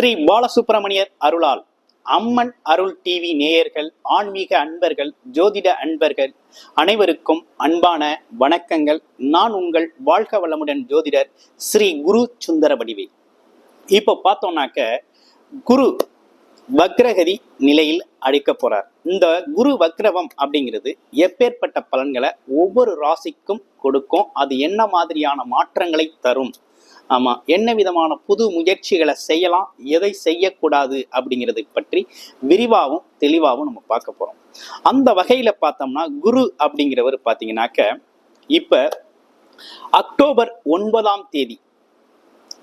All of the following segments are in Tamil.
ஸ்ரீ பாலசுப்பிரமணியர் அருளால் அம்மன் அருள் டிவி நேயர்கள் ஆன்மீக அன்பர்கள் ஜோதிட அன்பர்கள் அனைவருக்கும் அன்பான வணக்கங்கள். நான் உங்கள் வாழ்க வளமுடன் ஜோதிடர் ஸ்ரீ குரு சுந்தர வடிவே. இப்போ பார்த்தோம்னாக்க குரு வக்ரகதி நிலையில் அடிக்க போறார். இந்த குரு வக்ரவம் அப்படிங்கிறது எப்பேற்பட்ட பலன்களை ஒவ்வொரு ராசிக்கும் கொடுக்கும். அது என்ன மாதிரியான மாற்றங்களை தரும்? ஆமாம் என்ன விதமான புது முயற்சிகளை செய்யலாம் எதை செய்யக்கூடாது அப்படிங்கிறதை பற்றி விரிவாகவும் தெளிவாகவும் நம்ம பார்க்க போகிறோம் அந்த வகையில் பார்த்தோம்னா குரு அப்படிங்கிறவர் பார்த்தீங்கன்னாக்க இப்போ அக்டோபர் ஒன்பதாம் தேதி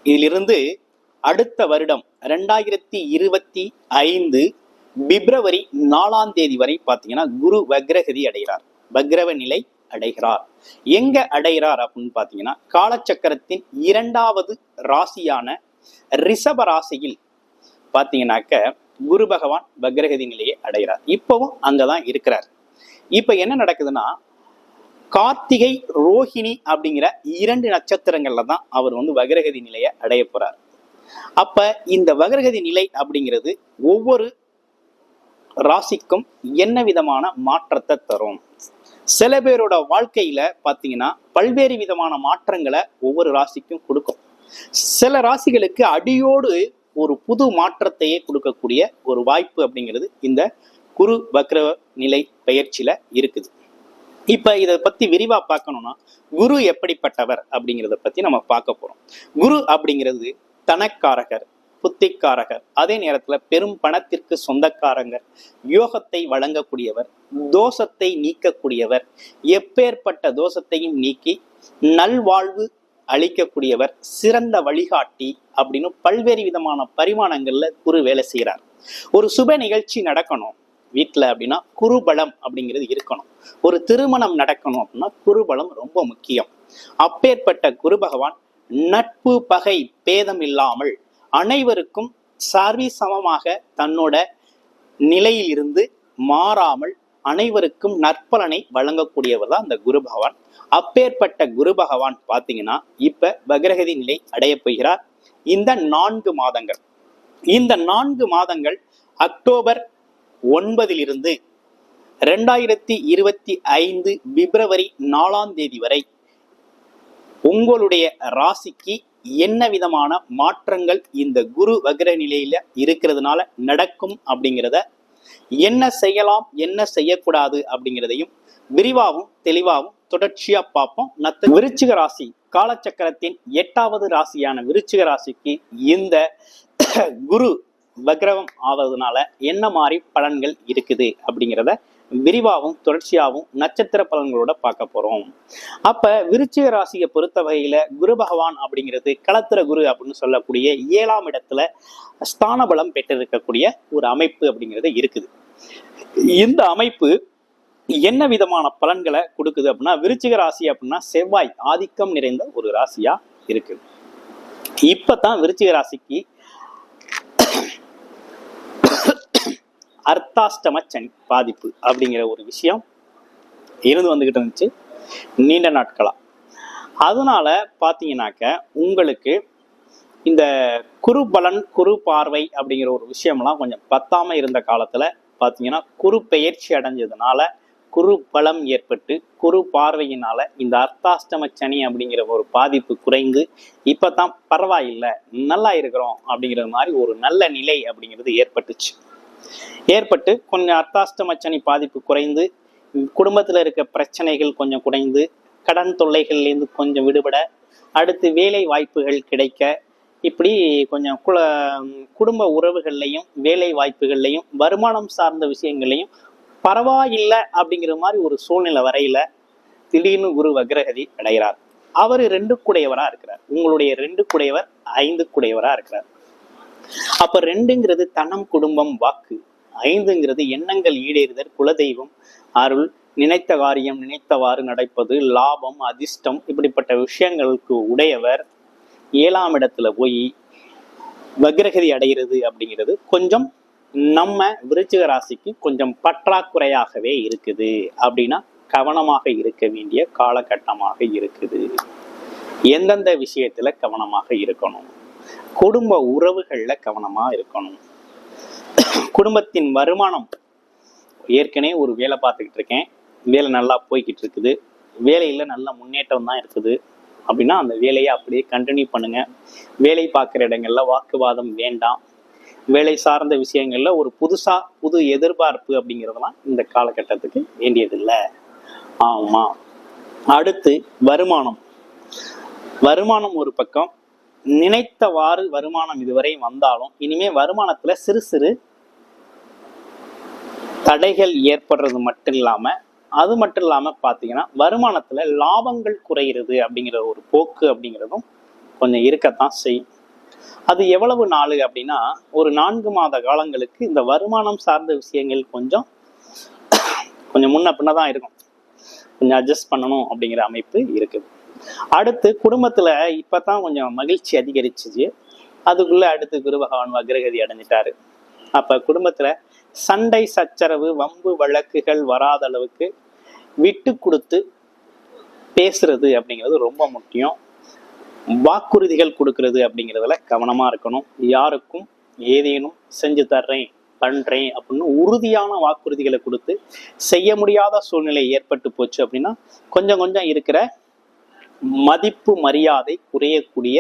இதிலிருந்து அடுத்த வருடம் ரெண்டாயிரத்தி இருபத்தி ஐந்து பிப்ரவரி நாலாம் தேதி வரை பார்த்தீங்கன்னா குரு வக்ரகதி அடைகிறார். வக்ரவ நிலை அடைகிறார். எங்க அடைகிறார் அப்படின்னு பார்த்தீங்கன்னா காலச்சக்கரத்தின் இரண்டாவது ராசியான ரிஷப ராசியில் பார்த்தீங்கன்னாக்க குரு பகவான் வக்ரகதி நிலையை அடைகிறார். இப்பவும் அங்கதான் இருக்கிறார். இப்ப என்ன நடக்குதுன்னா கார்த்திகை ரோஹிணி அப்படிங்கிற இரண்டு நட்சத்திரங்கள்ல தான் அவர் வந்து வக்ரகதி நிலையை அடைய போறார். அப்ப இந்த வக்ரகதி நிலை அப்படிங்கிறது ஒவ்வொரு ராசிக்கும் என்ன விதமான மாற்றத்தை தரும்? சில பேரோட வாழ்க்கையில பாத்தீங்கன்னா பல்வேறு விதமான மாற்றங்களை ஒவ்வொரு ராசிக்கும் கொடுக்கும். சில ராசிகளுக்கு அடியோடு ஒரு புது மாற்றத்தையே கொடுக்கக்கூடிய ஒரு வாய்ப்பு அப்படிங்கிறது இந்த குரு வக்ர நிலை பயிற்சியில இருக்குது. இப்ப இதை பத்தி விரிவா பார்க்கணும்னா குரு எப்படிப்பட்டவர் அப்படிங்கிறத பத்தி நம்ம பார்க்க போறோம். குரு அப்படிங்கிறது தனக்காரகர் புத்திக்காரகர் அதே நேரத்துல பெரும் பணத்திற்கு சொந்தக்காரங்கர் யோகத்தை வழங்கக்கூடியவர் தோஷத்தை நீக்கக்கூடியவர். எப்பேற்பட்ட தோஷத்தையும் நீக்கி நல்வாழ்வு அளிக்கக்கூடியவர் சிறந்த வழிகாட்டி அப்படின்னு பல்வேறு விதமான பரிமாணங்கள்ல குரு வேலை செய்கிறார் ஒரு சுப நிகழ்ச்சி நடக்கணும் வீட்டில் அப்படின்னா குருபலம் அப்படிங்கிறது இருக்கணும். ஒரு திருமணம் நடக்கணும் அப்படின்னா குருபலம் ரொம்ப முக்கியம். அப்பேற்பட்ட குரு பகவான் நட்பு பகை பேதம் இல்லாமல் அனைவருக்கும் சார்வி சமமாக தன்னோட நிலையில் இருந்து மாறாமல் அனைவருக்கும் நற்பலனை வழங்கக்கூடியவர் தான் அந்த குரு பகவான். அப்பேற்பட்ட குரு பகவான் பார்த்தீங்கன்னா இப்ப பகிரகதி நிலை அடைய போகிறார். இந்த நான்கு மாதங்கள் இந்த நான்கு மாதங்கள் அக்டோபர் ஒன்பதிலிருந்து ரெண்டாயிரத்தி இருபத்தி ஐந்து பிப்ரவரி நாலாம் தேதி வரை உங்களுடைய ராசிக்கு என்ன விதமான மாற்றங்கள் இந்த குரு வக்ர நிலையில இருக்கிறதுனால நடக்கும் அப்படிங்கிறத என்ன செய்யலாம் என்ன செய்யக்கூடாது அப்படிங்கிறதையும் விரிவாகவும் தெளிவாகவும் தொடர்ச்சியா பார்ப்போம். நத்த விருச்சிக ராசி காலச்சக்கரத்தின் எட்டாவது ராசியான விருச்சிக ராசிக்கு இந்த குரு வக்ரவம் ஆவதுனால என்ன மாதிரி பலன்கள் இருக்குது அப்படிங்கிறத விரிவாகவும் தொடர்ச்சியாகவும் நட்சத்திர பலன்களோட பார்க்க போறோம். அப்ப விருச்சிக ராசியை பொறுத்த வகையில குரு பகவான் அப்படிங்கிறது களத்திர குரு அப்படின்னு சொல்லக்கூடிய ஏழாம் இடத்துல ஸ்தான பலம் பெற்றிருக்கக்கூடிய ஒரு அமைப்பு அப்படிங்கிறது இருக்குது. இந்த அமைப்பு என்ன விதமான பலன்களை கொடுக்குது அப்படின்னா விருச்சிக ராசி அப்படின்னா செவ்வாய் ஆதிக்கம் நிறைந்த ஒரு ராசியா இருக்குது இப்பதான் விருச்சிக ராசிக்கு அர்த்தாஷ்டம சனி பாதிப்பு அப்படிங்கிற ஒரு விஷயம் இருந்து வந்துகிட்டு இருந்துச்சு. நீண்ட நாட்களா. அதனால பார்த்தீங்கன்னாக்க உங்களுக்கு இந்த குரு பலன் குரு பார்வை அப்படிங்கிற ஒரு விஷயம்லாம் கொஞ்சம் பத்தாம இருந்த காலத்துல பார்த்தீங்கன்னா குரு பெயர்ச்சி அடைஞ்சதுனால குரு பலம் ஏற்பட்டு குரு பார்வையினால இந்த அர்த்தாஷ்டம சனி அப்படிங்கிற ஒரு பாதிப்பு குறைந்து இப்பதான் பரவாயில்லை நல்லா இருக்கிறோம் அப்படிங்கிற மாதிரி ஒரு நல்ல நிலை அப்படிங்கிறது ஏற்பட்டுச்சு. ஏற்பட்டு கொஞ்சம் அர்த்தாஷ்டம சனி பாதிப்பு குறைந்து குடும்பத்தில் இருக்க பிரச்சனைகள் கொஞ்சம் குறைந்து கடன் தொல்லைகள்லேருந்து கொஞ்சம் விடுபட அடுத்து வேலை வாய்ப்புகள் கிடைக்க இப்படி கொஞ்சம் குல குடும்ப உறவுகள்லையும் வேலை வாய்ப்புகள்லையும் வருமானம் சார்ந்த விஷயங்கள்லையும் பரவாயில்லை அப்படிங்கிற மாதிரி ஒரு சூழ்நிலை வரையில திடீர்னு குரு வக்ரகதி அடைகிறார். அவர் ரெண்டு குடையவராக இருக்கிறார். உங்களுடைய ரெண்டு குடையவர் ஐந்து குடையவராக இருக்கிறார். அப்ப ரெண்டுங்கிறது தனம் குடும்பம் வாக்கு. ஐந்துங்கிறது எண்ணங்கள் ஈடேறுதல் குலதெய்வம் அருள் நினைத்த காரியம் நினைத்தவாறு நடப்பது லாபம் அதிர்ஷ்டம் இப்படிப்பட்ட விஷயங்களுக்கு உடையவர் ஏழாம் இடத்துல போய் வக்ரகதி அடைகிறது அப்படிங்கிறது கொஞ்சம் நம்ம விருச்சிக ராசிக்கு கொஞ்சம் பற்றாக்குறையாகவே இருக்குது அப்படின்னா கவனமாக இருக்க வேண்டிய காலகட்டமாக இருக்குது. எந்தெந்த விஷயத்துல கவனமாக இருக்கணும்? குடும்ப உறவுகளில் கவனமாக இருக்கணும். குடும்பத்தின் வருமானம் ஏற்கனவே ஒரு வேலை பார்த்துக்கிட்டு இருக்கேன். வேலை நல்லா போய்கிட்டு இருக்குது. வேலையில் நல்ல முன்னேற்றம் தான் இருக்குது. அப்படின்னா அந்த வேலையை அப்படியே கண்டினியூ பண்ணுங்க. வேலை பார்க்குற இடங்கள்ல வாக்குவாதம் வேண்டாம். வேலை சார்ந்த விஷயங்கள்ல ஒரு புதுசா புது எதிர்பார்ப்பு அப்படிங்கிறதெல்லாம் இந்த காலகட்டத்துக்கு வேண்டியதில்லை. ஆமா. அடுத்து வருமானம். வருமானம் ஒரு பக்கம் நினைத்தவாறு வருமானம் இதுவரை வந்தாலும் இனிமே வருமானத்துல சிறு சிறு தடைகள் ஏற்படுறது மட்டும் இல்லாம அது மட்டும் இல்லாம பாத்தீங்கன்னா வருமானத்துல லாபங்கள் குறையிறது அப்படிங்கிற ஒரு போக்கு அப்படிங்கிறதும் கொஞ்சம் இருக்கத்தான் செய்யும். அது எவ்வளவு நாள் அப்படின்னா ஒரு நான்கு மாத காலங்களுக்கு இந்த வருமானம் சார்ந்த விஷயங்கள் கொஞ்சம் கொஞ்சம் முன்ன பின்ன தான் இருக்கும். கொஞ்சம் அட்ஜஸ்ட் பண்ணணும் அப்படிங்கிற அமைப்பு இருக்குது. அடுத்து குடும்பத்துல இப்பதான் கொஞ்சம் மகிழ்ச்சி அதிகரிச்சிச்சு. அதுக்குள்ள அடுத்து குரு பகவான் வக்ரகதி அடைஞ்சிட்டாரு. அப்ப குடும்பத்துல சண்டை சச்சரவு வம்பு வழக்குகள் வராத அளவுக்கு விட்டு கொடுத்து பேசுறது அப்படிங்கிறது ரொம்ப முக்கியம். வாக்குறுதிகள் கொடுக்கறது அப்படிங்கிறதுல கவனமா இருக்கணும். யாருக்கும் ஏதேனும் செஞ்சு தர்றேன் பண்றேன் அப்படின்னு உறுதியான வாக்குறுதிகளை கொடுத்து செய்ய முடியாத சூழ்நிலை ஏற்பட்டு போச்சு அப்படின்னா கொஞ்சம் கொஞ்சம் இருக்கிற மதிப்பு மரியாதை குறையக்கூடிய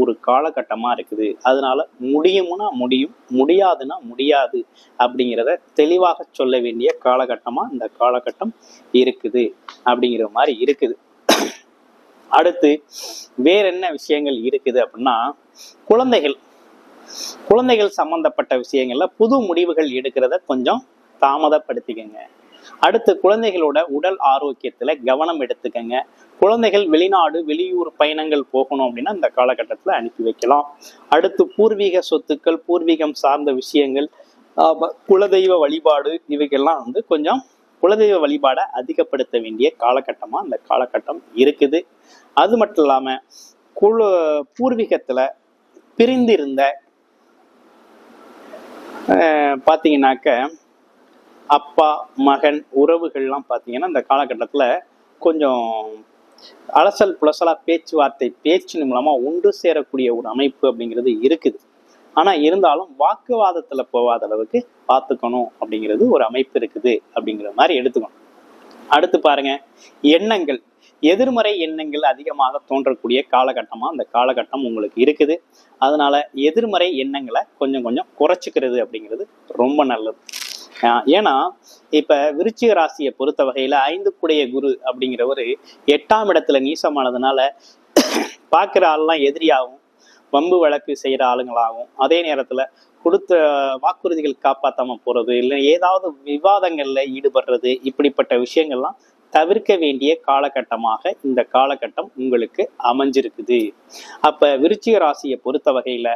ஒரு காலகட்டமா இருக்குது. அதனால முடியும்னா முடியும் முடியாதுன்னா முடியாது அப்படிங்கிறத தெளிவாக சொல்ல வேண்டிய காலகட்டமா இந்த காலகட்டம் இருக்குது அப்படிங்கிற மாதிரி இருக்குது. அடுத்து வேற என்ன விஷயங்கள் இருக்குது அப்படின்னா குழந்தைகள். குழந்தைகள் சம்பந்தப்பட்ட விஷயங்கள்ல புது முடிவுகள் எடுக்கிறத கொஞ்சம் தாமதப்படுத்திக்கங்க. அடுத்து குழந்தைகளோட உடல் ஆரோக்கியத்துல கவனம் எடுத்துக்கங்க. குழந்தைகள் வெளிநாடு வெளியூர் பயணங்கள் போகணும் அப்படின்னா இந்த காலகட்டத்துல அனுப்பி வைக்கலாம். அடுத்து பூர்வீக சொத்துக்கள் பூர்வீகம் சார்ந்த விஷயங்கள் குலதெய்வ வழிபாடு இவைகள்லாம் வந்து கொஞ்சம் குலதெய்வ வழிபாடை அதிகப்படுத்த வேண்டிய காலகட்டமா இந்த காலகட்டம் இருக்குது. அது மட்டும் இல்லாம குழு பூர்வீகத்துல பிரிந்திருந்த அஹ், பாத்தீங்கன்னாக்க அப்பா மகன் உறவுகள்லாம் பார்த்தீங்கன்னா இந்த காலகட்டத்தில் கொஞ்சம் அலசல் புலசலா பேச்சுவார்த்தை பேச்சின் மூலமாக ஒன்று சேரக்கூடிய ஒரு அமைப்பு அப்படிங்கிறது இருக்குது. ஆனால் இருந்தாலும் வாக்குவாதத்தில் போகாத அளவுக்கு பார்த்துக்கணும் அப்படிங்கிறது ஒரு அமைப்பு இருக்குது அப்படிங்கிற மாதிரி எடுத்துக்கணும். அடுத்து பாருங்க எண்ணங்கள். எதிர்மறை எண்ணங்கள் அதிகமாக தோன்றக்கூடிய காலகட்டமாக அந்த காலகட்டம் உங்களுக்கு இருக்குது. அதனால எதிர்மறை எண்ணங்களை கொஞ்சம் கொஞ்சம் குறைச்சிக்கிறது அப்படிங்கிறது ரொம்ப நல்லது. ஏன்னா இப்ப விருச்சிக ராசியை பொறுத்த வகையில ஐந்து குடைய குரு அப்படிங்கிறவரு எட்டாம் இடத்துல நீசமானதுனால பார்க்குற ஆள்லாம் எதிரியாகும் வம்பு வழக்கு செய்யற ஆளுங்களாகும் அதே நேரத்துல கொடுத்த வாக்குறுதிகள் காப்பாத்தாம போறது இல்லை ஏதாவது விவாதங்கள்ல ஈடுபடுறது இப்படிப்பட்ட விஷயங்கள்லாம் தவிர்க்க வேண்டிய காலகட்டமாக இந்த காலகட்டம் உங்களுக்கு அமைஞ்சிருக்குது. அப்ப விருச்சிக ராசியை பொறுத்த வகையில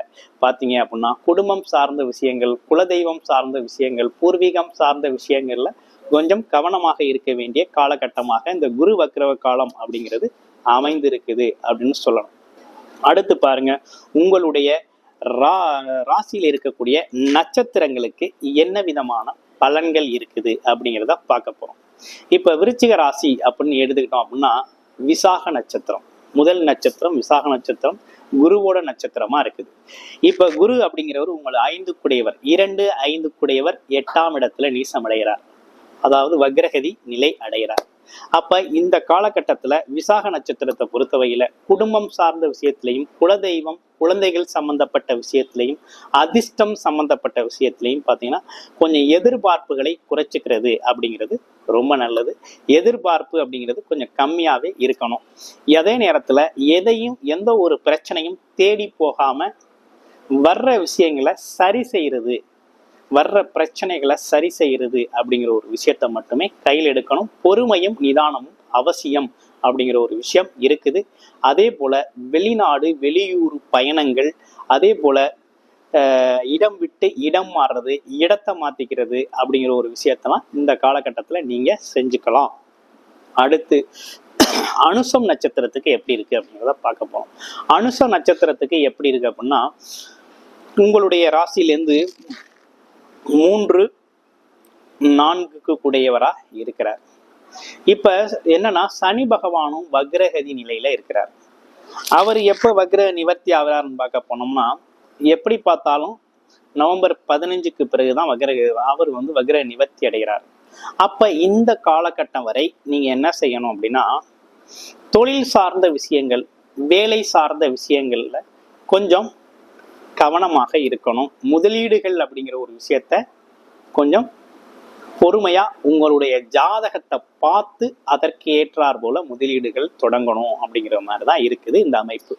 பாத்தீங்க அப்படின்னா குடும்பம் சார்ந்த விஷயங்கள் குலதெய்வம் சார்ந்த விஷயங்கள் பூர்வீகம் சார்ந்த விஷயங்கள்ல கொஞ்சம் கவனமாக இருக்க வேண்டிய காலகட்டமாக இந்த குரு வக்ரவ காலம் அப்படிங்கிறது அமைந்திருக்குது அப்படின்னு சொல்லணும். அடுத்து பாருங்க உங்களுடைய ரா ராசியில் இருக்கக்கூடிய நட்சத்திரங்களுக்கு என்ன விதமான பலன்கள் இருக்குது அப்படிங்கிறத பார்க்க போறோம். இப்ப விருச்சிக ராசி அப்படின்னு எடுத்துக்கிட்டோம் அப்படின்னா விசாக நட்சத்திரம். முதல் நட்சத்திரம் விசாக நட்சத்திரம் குருவோட நட்சத்திரமா இருக்குது. இப்ப குரு அப்படிங்கிறவர் உங்களை ஐந்து குடையவர் இரண்டு ஐந்து குடையவர் எட்டாம் இடத்துல நீசமடைகிறார். அதாவது வக்ரகதி நிலை அடைகிறார். அப்ப இந்த காலகட்டத்துல விசாக நட்சத்திரத்தை பொறுத்தவரையில குடும்பம் சார்ந்த விஷயத்திலையும் குலதெய்வம் குழந்தைகள் சம்பந்தப்பட்ட விஷயத்திலையும் அதிர்ஷ்டம் சம்பந்தப்பட்ட விஷயத்திலையும் பார்த்தீங்கன்னா கொஞ்சம் எதிர்பார்ப்புகளை குறைச்சிக்கிறது அப்படிங்கிறது ரொம்ப நல்லது. எதிர்பார்ப்பு அப்படிங்கிறது கொஞ்சம் கம்மியாவே இருக்கணும். அதே நேரத்துல எதையும் எந்த ஒரு பிரச்சனையும் தேடி போகாம வர்ற விஷயங்களை சரி செய்யறது வர்ற பிரச்சனைகளை சரி செய்யறது அப்படிங்கிற ஒரு விஷயத்த மட்டுமே கையில் எடுக்கணும். பொறுமையும் நிதானமும் அவசியம் அப்படிங்கிற ஒரு விஷயம் இருக்குது. அதே போல வெளிநாடு வெளியூர் பயணங்கள் அதே போல இடம் விட்டு இடம் மாறுறது இடத்தை மாத்திக்கிறது அப்படிங்கிற ஒரு விஷயத்தெல்லாம் இந்த காலகட்டத்தில் நீங்க செஞ்சுக்கலாம். அடுத்து அனுசம் நட்சத்திரத்துக்கு எப்படி இருக்கு அப்படிங்கிறத பார்க்க போறோம். அனுசம் நட்சத்திரத்துக்கு எப்படி இருக்கு அப்படின்னா உங்களுடைய ராசியிலேருந்து மூன்று நான்குக்கு கூடையவரா இருக்கிறார். இப்ப என்னன்னா சனி பகவானும் வக்ரகதி நிலையில இருக்கிறார். அவர் எப்ப வக்ர நிவர்த்தி ஆகிறாருன்னு பார்க்க போனோம்னா எப்படி பார்த்தாலும் நவம்பர் பதினஞ்சுக்கு பிறகுதான் வக்ர அவர் வந்து வக்ர நிவர்த்தி அடைகிறார். அப்ப இந்த காலகட்டம் வரை நீங்க என்ன செய்யணும் அப்படின்னா தொழில் சார்ந்த விஷயங்கள் வேலை சார்ந்த விஷயங்கள்ல கொஞ்சம் கவனமாக இருக்கணும். முதலீடுகள் அப்படிங்கிற ஒரு விஷயத்த கொஞ்சம் பொறுமையா உங்களுடைய ஜாதகத்தை பார்த்து அதற்கு ஏற்றார் போல முதலீடுகள் தொடங்கணும் அப்படிங்கிற மாதிரி தான் இருக்குது இந்த அமைப்பு.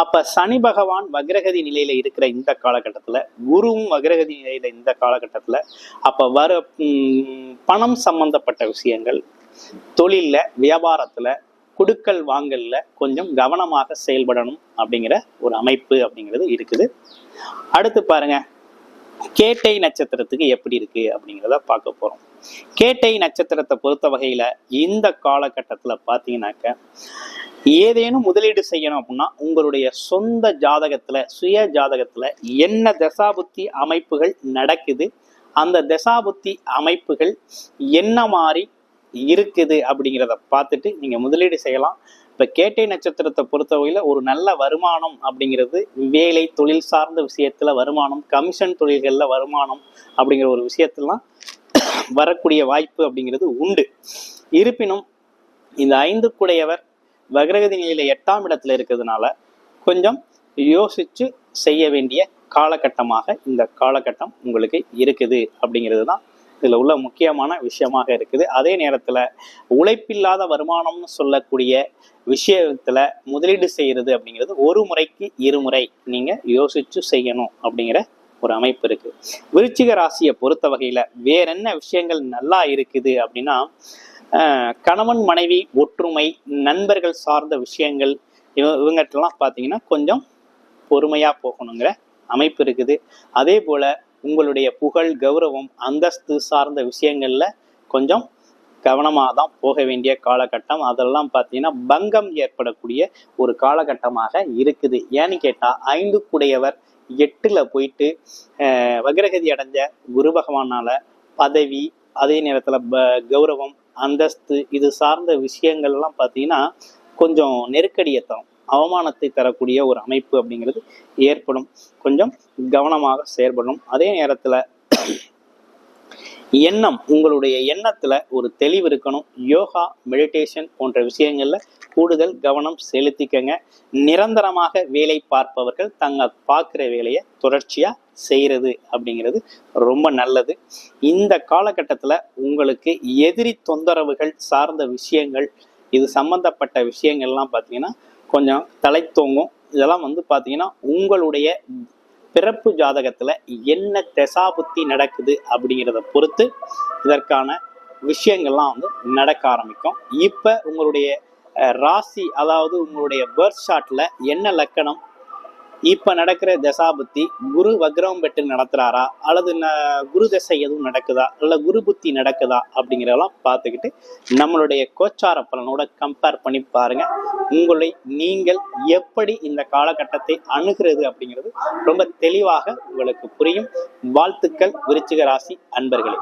அப்ப சனி பகவான் வக்ரகதி நிலையில இருக்கிற இந்த காலகட்டத்துல குருவும் வக்ரகதி நிலையில இந்த காலகட்டத்துல அப்ப வர பணம் சம்பந்தப்பட்ட விஷயங்கள் தொழில்ல வியாபாரத்துல குடுக்கல் வாங்கல்ல கொஞ்சம் கவனமாக செயல்படணும் அப்படிங்கிற ஒரு அமைப்பு அப்படிங்கிறது இருக்குது. அடுத்து பாருங்க கேட்டை நட்சத்திரத்துக்கு எப்படி இருக்கு அப்படிங்கிறத பார்க்க போறோம். கேட்டை நட்சத்திரத்தை பொறுத்த வகையில இந்த காலகட்டத்துல பாத்தீங்கன்னாக்க ஏதேனும் முதலீடு செய்யணும் அப்படின்னா உங்களுடைய சொந்த ஜாதகத்துல சுய ஜாதகத்துல என்ன தசாபுத்தி அமைப்புகள் நடக்குது அந்த தசாபுத்தி அமைப்புகள் என்ன மாதிரி இருக்குது அப்படிங்கிறத பார்த்துட்டு நீங்க முதலீடு செய்யலாம். இப்ப கேட்டை நட்சத்திரத்தை பொறுத்தவரையில ஒரு நல்ல வருமானம் அப்படிங்கிறது வேலை தொழில் சார்ந்த விஷயத்துல வருமானம் கமிஷன் தொழில்கள்ல வருமானம் அப்படிங்கிற ஒரு விஷயத்துலாம் வரக்கூடிய வாய்ப்பு அப்படிங்கிறது உண்டு. இருப்பினும் இந்த ஐந்து குடையவர் வக்ரகதி நிலையில எட்டாம் இடத்துல இருக்கிறதுனால கொஞ்சம் யோசிச்சு செய்ய வேண்டிய காலகட்டமாக இந்த காலகட்டம் உங்களுக்கு இருக்குது அப்படிங்கிறது தான் இதில் உள்ள முக்கியமான விஷயமாக இருக்குது. அதே நேரத்தில் உழைப்பில்லாத வருமானம்னு சொல்லக்கூடிய விஷயத்தில் முதலீடு செய்கிறது அப்படிங்கிறது ஒரு முறைக்கு இருமுறை நீங்கள் யோசிச்சு செய்யணும் அப்படிங்கிற ஒரு அமைப்பு இருக்கு. விருச்சிக ராசியை பொறுத்த வகையில் வேற என்ன விஷயங்கள் நல்லா இருக்குது அப்படின்னா கணவன் மனைவி ஒற்றுமை நண்பர்கள் சார்ந்த விஷயங்கள் இவ இவங்ககிட்டலாம் பார்த்தீங்கன்னா கொஞ்சம் பொறுமையாக போகணுங்கிற அமைப்பு இருக்குது. அதே போல உங்களுடைய புகழ் கௌரவம் அந்தஸ்து சார்ந்த விஷயங்கள்ல கொஞ்சம் கவனமாக தான் போக வேண்டிய காலகட்டம். அதெல்லாம் பார்த்தீங்கன்னா பங்கம் ஏற்படக்கூடிய ஒரு காலகட்டமாக இருக்குது. ஏன்னு கேட்டால் ஐந்து குடையவர் எட்டில் போயிட்டு வக்ரகதி அடைஞ்ச குரு பகவானால பதவி அதே நேரத்தில் ப கௌரவம் அந்தஸ்து இது சார்ந்த விஷயங்கள்லாம் பார்த்தீங்கன்னா கொஞ்சம் நெருக்கடியை தரும். அவமானத்தை தரக்கூடிய ஒரு அமைப்பு அப்படிங்கிறது ஏற்படும். கொஞ்சம் கவனமாக செயல்படணும் அதே நேரத்தில் எண்ணம் உங்களுடைய எண்ணத்துல ஒரு தெளிவு இருக்கணும். யோகா மெடிடேஷன் போன்ற விஷயங்கள்ல கூடுதல் கவனம் செலுத்திக்கங்க. நிரந்தரமாக வேலை பார்ப்பவர்கள் தங்க பார்க்குற வேலையை தொடர்ச்சியா செய்யறது அப்படிங்கிறது ரொம்ப நல்லது. இந்த காலகட்டத்துல உங்களுக்கு எதிரி தொந்தரவுகள் சார்ந்த விஷயங்கள் இது சம்பந்தப்பட்ட விஷயங்கள்லாம் பார்த்தீங்கன்னா கொஞ்சம் தலை தூங்கும் இதெல்லாம் வந்து பார்த்தீங்கன்னா உங்களுடைய பிறப்பு ஜாதகத்தில் என்ன தசாபுத்தி நடக்குது அப்படிங்கிறத பொறுத்து இதற்கான விஷயங்கள்லாம் வந்து நடக்க ஆரம்பிக்கும். இப்போ உங்களுடைய ராசி அதாவது உங்களுடைய பேர்த் ஷாட்டில் என்ன லக்கணம் இப்போ நடக்கிற தசாபுத்தி குரு வக்ரம் பெற்று நடத்துறாரா? அல்லது ந- குரு தசை எதுவும் நடக்குதா? இல்லை குரு புத்தி நடக்குதா? அப்படிங்கிறதெல்லாம் பார்த்துக்கிட்டு நம்மளுடைய கோச்சார பலனோட கம்பேர் பண்ணி பாருங்க. உங்களை நீங்கள் எப்படி இந்த காலகட்டத்தை அணுகிறது அப்படிங்கிறது ரொம்ப தெளிவாக உங்களுக்கு புரியும். வாழ்த்துக்கள் விருச்சிக ராசி அன்பர்களே.